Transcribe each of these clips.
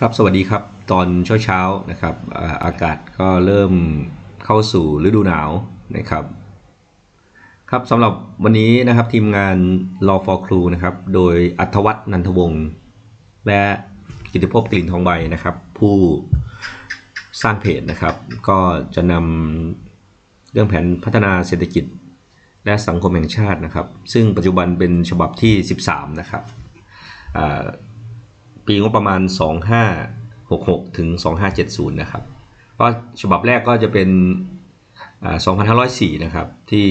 ครับสวัสดีครับตอนเช้าเช้าๆนะครับอากาศก็เริ่มเข้าสู่ฤดูหนาวนะครับครับสำหรับวันนี้นะครับทีมงาน Law for Crew นะครับโดยอัธวัฒน์นันทวงศ์และกิติภพกลิ่นทองใบนะครับ ผู้สร้างเพจนะครับ ก็จะนำเรื่องแผนพัฒนาเศรษฐกิจและสังคมแห่งชาตินะครับ ซึ่งปัจจุบันเป็นฉบับที่ 13 นะครับอ่า ปีงบประมาณ 2566 ถึง 2570 นะครับก็ฉบับแรกก็จะเป็น 2504 นะครับ ที่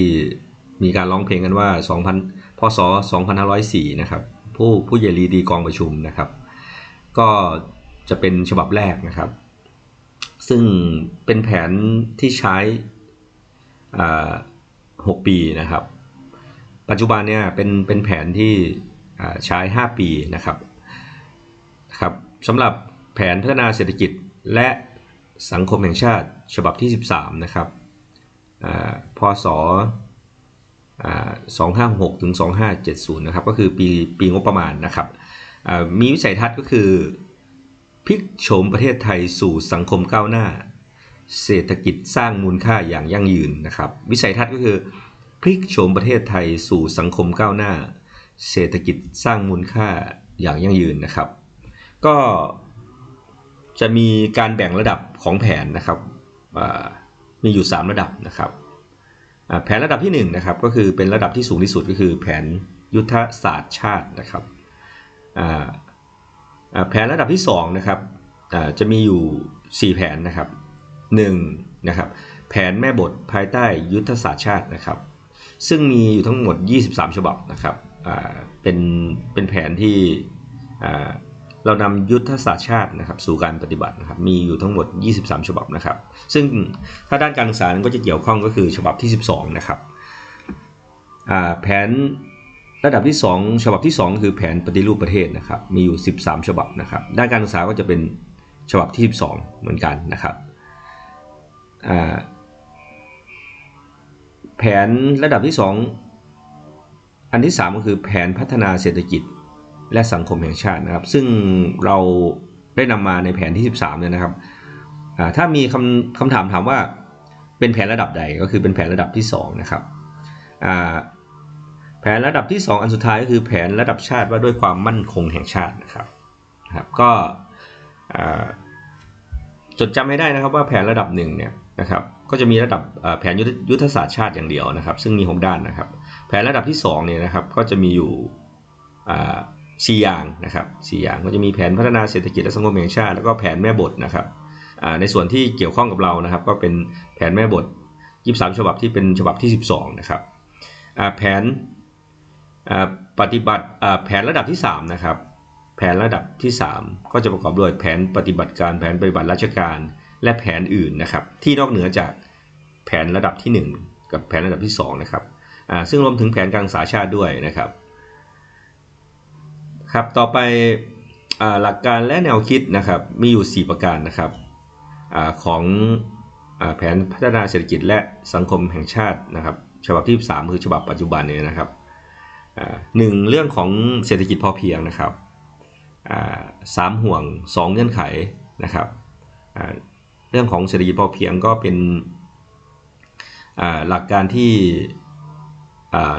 มีการร้องเพลงกันว่า 2000 พศ 2504 นะครับ ผู้ผู้ใหญ่ลีดีกองประชุมนะครับ ก็จะเป็นฉบับแรกนะครับ ซึ่งเป็นแผนที่ใช้6 ปีนะครับ ปัจจุบันเนี่ยเป็นเป็นแผนที่ใช้ 5 ปีนะครับ ครับสำหรับแผนพัฒนาเศรษฐกิจและสังคมแห่งชาติฉบับที่ 13 นะครับอ่าพศอ่า256ถึง2570 นะครับ ก็คือปีปีงบประมาณนะครับ มีวิสัยทัศน์ก็คือพลิกโฉมประเทศไทยสู่สังคมก้าวหน้า เศรษฐกิจสร้างมูลค่าอย่างยั่งยืนนะครับ วิสัยทัศน์ก็คือพลิกโฉมประเทศไทยสู่สังคมก้าวหน้า เศรษฐกิจสร้างมูลค่าอย่างยั่งยืนนะครับ ก็จะมีการแบ่งระดับของแผนนะครับมีอยู่ 3 ระดับนะครับแผนระดับที่1นะครับก็คือเป็นระดับที่สูงที่สุดก็คือแผนยุทธศาสตร์ชาตินะครับแผนระดับที่2นะครับจะมีอยู่ 4 แผนนะครับ1นะครับแผนแม่บทภายใต้ยุทธศาสตร์ชาตินะครับ ซึ่งมีอยู่ทั้งหมด 23 ฉบับนะครับเป็นเป็นแผนที่ เรานำยุทธศาสตร์ชาตินะครับสู่การปฏิบัตินะครับมีอยู่ทั้งหมด 23 ฉบับนะครับ ซึ่งถ้าด้านการศึกษาก็จะเกี่ยวข้องก็คือฉบับที่ 12 นะครับแผนระดับที่ 2 ฉบับที่ 2 คือแผนปฏิรูปประเทศนะครับมีอยู่ 13 ฉบับนะครับ ด้านการศึกษาก็จะเป็นฉบับที่ 12 เหมือนกันนะครับแผนระดับที่ 2 อันที่ 3 ก็คือแผนพัฒนาเศรษฐกิจ และสังคมแห่งชาตินะครับ ซึ่งเราได้นำมาในแผนที่ 13เนี่ยนะครับถ้ามีคำคำถามถามว่าเป็นแผนระดับใดก็คือเป็นแผนระดับที่2นะครับแผนระดับที่ 2 อันสุดท้ายก็คือแผนระดับชาติว่าด้วยความมั่นคงแห่งชาตินะครับนะครับ ก็จดจำให้ได้นะครับว่าแผนระดับหนึ่งเนี่ยนะครับก็จะมีระดับแผนยุทธยุทธศาสตร์ชาติอย่างเดียวนะครับ ซึ่งมี 6 ด้านนะครับ แผนระดับที่2เนี่ยนะครับก็จะมีอยู่ สี่อย่างนะครับสี่อย่างก็จะมีแผนพัฒนาเศรษฐกิจและสังคมแห่งชาติ แล้วก็แผนแม่บทนะครับในส่วนที่เกี่ยวข้องกับเรานะครับ ก็เป็นแผนแม่บท 23 ฉบับที่เป็นฉบับที่ 12 นะครับแผนปฏิบัติแผนระดับที่ 3 นะครับ แผนระดับที่ 3 ก็จะประกอบด้วยแผนปฏิบัติการแผนปฏิบัติราชการ และแผนอื่นนะครับ ที่นอกเหนือจากแผนระดับที่ 1 กับแผนระดับที่ 2 นะครับซึ่งรวมถึงแผนการศึกษาชาติด้วยนะครับ ครับต่อไปอหลักการและแนวคิดนะครับมีอยู่ 4 ประการนะครับอของอแผนพัฒนาเศรษฐกิจและสังคมแห่งชาตินะครับฉบับที่ 3 คือฉบับปัจจุบันเนี่ยนะครับหนึ่งเรื่องของเศรษฐกิจพอเพียงนะครับสามห่วง 2 เงื่อนไขนะครับเรื่องของเศรษฐกิจพอเพียงก็เป็นหลักการที่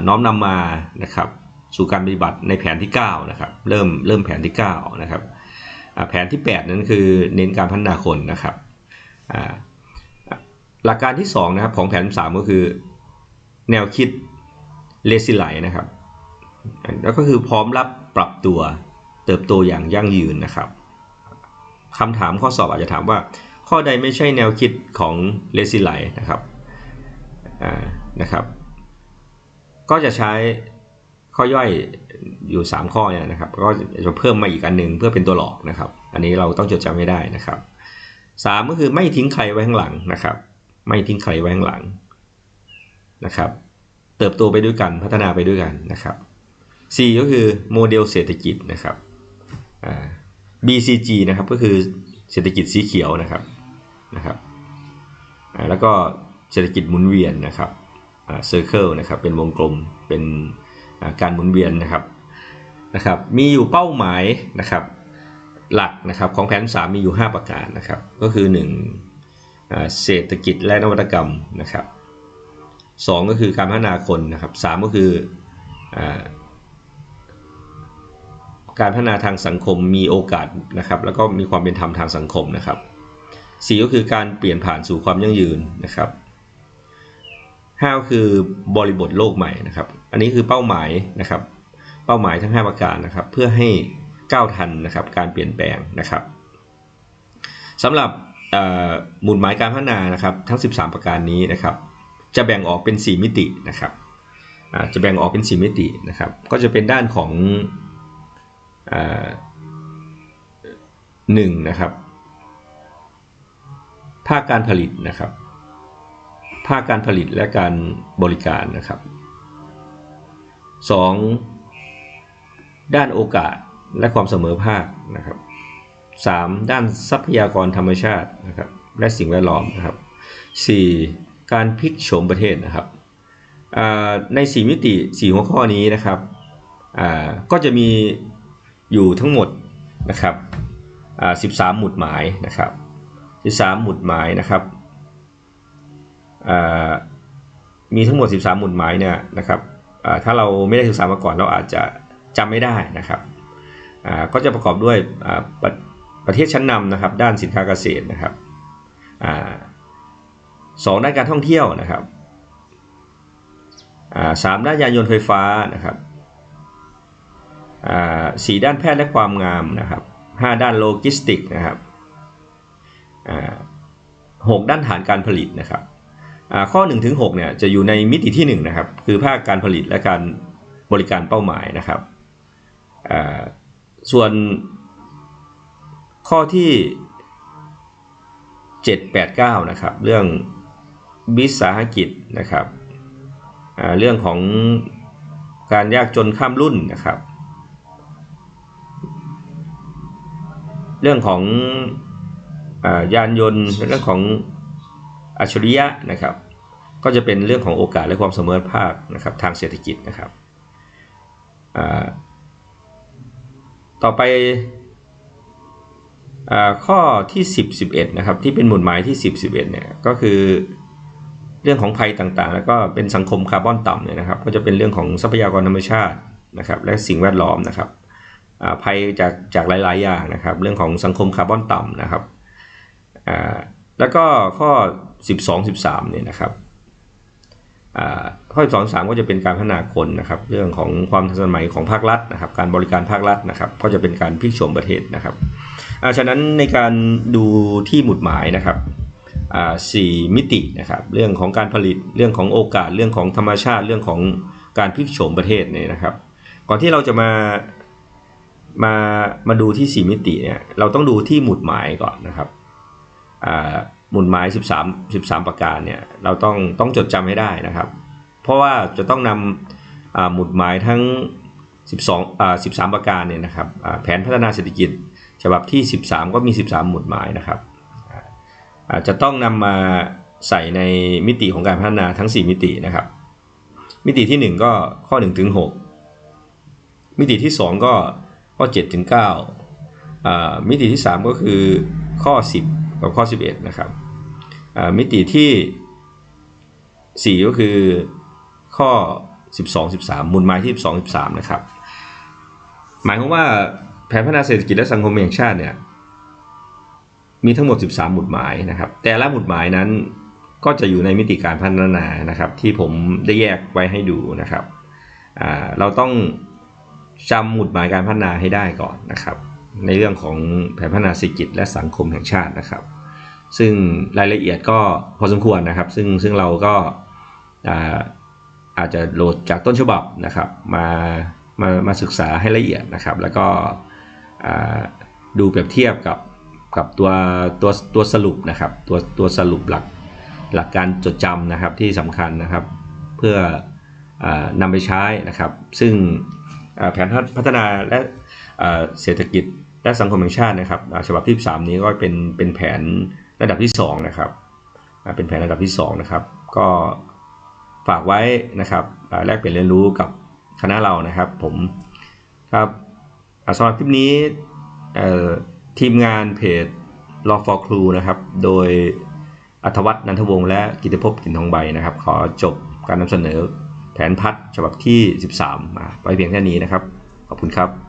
น้อมนำมานะครับ สู่การปฏิบัติในแผนที่9นะครับเริ่มเริ่มแผนที่9นะครับแผนที่ 8 นั้นคือเน้นการพัฒนาคนนะครับหลักการที่2นะครับของแผน 3 ก็คือแนวคิดเลสิไลนะครับแล้วก็คือพร้อมรับปรับตัวเติบโตอย่างยั่งยืนนะครับคำถามข้อสอบอาจจะถามว่า ข้อใดไม่ใช่แนวคิดของเลสิไลนะครับนะครับ ก็จะใช้ ข้อย่อยอยู่ 3 ข้อเนี่ยนะครับก็จะเพิ่มมาอีกอันหนึ่งเพื่อเป็นตัวหลอกนะครับ อันนี้เราต้องจดจำให้ได้นะครับสามก็คือไม่ทิ้งใครไว้ข้างหลังนะครับ ไม่ทิ้งใครไว้ข้างหลังนะครับ เติบโตไปด้วยกันพัฒนาไปด้วยกันนะครับสี่ก็คือโมเดลเศรษฐกิจนะครับ BCG นะครับก็คือเศรษฐกิจสีเขียวนะครับนะครับแล้วก็เศรษฐกิจหมุนเวียนนะครับ circle นะครับเป็นวงกลมเป็น การหมุนเวียนนะครับนะครับ มีอยู่เป้าหมายนะครับหลักนะครับของแผน3มีอยู่ 5 ประการนะครับ ก็คือ1อ่าเศรษฐกิจและนวัตกรรมนะครับสองก็คือการพัฒนาคนนะครับสามก็คืออการพัฒนาทางสังคมมีโอกาสนะครับ แล้วก็มีความเป็นธรรมทางสังคมนะครับสี่ก็คือการเปลี่ยนผ่านสู่ความยั่งยืนนะครับห้าก็คือบริบทโลกใหม่นะครับ อันนี้คือเป้าหมายนะครับ เป้าหมายทั้ง 5 ประการนะครับ เพื่อให้ก้าวทันนะครับการเปลี่ยนแปลงนะครับสำหรับหมุดหมายการพัฒนานะครับทั้ง 13 ประการนี้นะครับ จะแบ่งออกเป็น 4 มิตินะครับจะแบ่งออกเป็น 4 มิตินะครับ ก็จะเป็นด้านของอ่าหนึ่งนะครับ ภาคการผลิตนะครับ ภาคการผลิตและการบริการนะครับ สองด้านโอกาสและความเสมอภาคนะครับสามด้านทรัพยากรธรรมชาตินะครับและสิ่งแวดล้อมนะครับสี่การพลิกโฉมประเทศนะครับใน 4 มิติ 4 หัวข้อนี้นะครับก็จะมีอยู่ทั้งหมดนะครับ13 หมุดหมายนะครับ 13 หมุดหมายนะครับมีทั้งหมด 13 หมุดหมายเนี่ยนะครับ ถ้าเราไม่ได้ศึกษามาก่อนเราอาจจะจำไม่ได้นะครับก็จะประกอบด้วยประประเทศชั้นนำนะครับ ด้านสินค้าเกษตรนะครับอสองด้านการท่องเที่ยวนะครับสามด้านยานยนต์ไฟฟ้านะครับสี่ด้านแพทย์และความงามนะครับห้าด้านโลจิสติกนะครับหกด้านฐานการผลิตนะครับ ข้อ1ถึง6เนี่ยจะอยู่ในมิติที่1นะครับคือภาคการผลิตและการบริการเป้าหมายนะครับส่วนข้อที่ 7 8 9นะครับเรื่องวิสาหกิจนะครับเรื่องของการยากจนข้ามรุ่นนะครับ เรื่องของอยานยนต์เรื่องของ อัจฉริยะนะครับ ก็จะเป็นเรื่องของโอกาสและความเสมอภาคนะครับทางเศรษฐกิจนะครับต่อไปอข้อที่ 10 11นะครับที่เป็นหมุดหมายที่ 10 11เนี่ยก็คือเรื่องของภัยต่างๆ แล้วก็เป็นสังคมคาร์บอนต่ำเนี่ยนะครับ ก็จะเป็นเรื่องของทรัพยากรธรรมชาตินะครับ และสิ่งแวดล้อมนะครับภัยจากจากหลายๆอย่างนะครับ เรื่องของสังคมคาร์บอนต่ำนะครับแล้วก็ข้อ 12 13เนี่ยนะครับข้อ12 13ก็จะเป็นการพัฒนาคนนะครับ เรื่องของความทันสมัยของภาครัฐนะครับ การบริการภาครัฐนะครับ ก็จะเป็นการพลิกโฉมประเทศนะครับอาฉะนั้นในการดูที่หมุดหมายนะครับสี่มิตินะครับ เรื่องของการผลิตเรื่องของโอกาสเรื่องของธรรมชาติเรื่องของการพลิกโฉมประเทศเนี่ยนะครับ ก่อนที่เราจะมามามาดูที่สี่มิติเนี่ยเราต้องดูที่หมุดหมายก่อนนะครับอ่า หมุดหมาย 13 13 ประการเนี่ยเราต้องต้องจดจำให้ได้นะครับ เพราะว่าจะต้องนำอ่าหมุดหมายทั้ง 12อ่า13 ประการเนี่ยนะครับแผนพัฒนาเศรษฐกิจฉบับที่ 13 ก็มี 13 หมุดหมายนะครับอาจจะต้องนำมาใส่ในมิติของการพัฒนาทั้ง 4 มิตินะครับ มิติที่ 1 ก็ข้อ1ถึง6มิติที่ 2 ก็ข้อ7ถึง9อ่ามิติที่ 3 ก็คือข้อ 10 กับข้อ 11 นะครับ มิติที่ 4 ก็คือข้อ 12 13มุดหมายที่ 12 13 นะครับ หมายความว่าแผนพัฒนาเศรษฐกิจและสังคมแห่งชาติเนี่ยมีทั้งหมด 13 หมุดหมายนะครับ แต่ละหมุดหมายนั้นก็จะอยู่ในมิติการพัฒนานะครับ ที่ผมได้แยกไว้ให้ดูนะครับ เราต้องจำหมุดหมายการพัฒนาให้ได้ก่อนนะครับ ในเรื่องของแผนพัฒนาเศรษฐกิจและสังคมแห่งชาตินะครับ ซึ่งรายละเอียดก็พอสมควรนะครับ ซึ่งซึ่งเราก็อาอาจจะโหลดจากต้นฉบับนะครับมามามาศึกษาให้ละเอียดนะครับ แล้วก็ดูเปรียบเทียบกับกับตัวตัวตัวสรุปนะครับตัวตัวสรุปหลักหลักการจดจำนะครับที่สำคัญนะครับ เพื่ออนำไปใช้นะครับ ซึ่งแผนพัฒนาและเศรษฐกิจและสังคมแห่งชาตินะครับฉบับที่ 3 นี้ก็เป็นเป็นแผน ระดับที่ 2 นะครับเป็นแผนระดับที่ 2 นะครับ ก็ฝากไว้นะครับแลกเปลี่ยนเรียนรู้กับคณะเรานะครับ ผมครับสำหรับคลิปนี้ทีมงานเพจ Law for Crew นะครับ โดยอัธวัฒน์นันทวงศ์และกิติภพกินทองใบนะครับ ขอจบการนำเสนอแผนพัฒน์ฉบับที่ 13 มาไว้เพียงแค่นี้นะครับ ขอบคุณครับ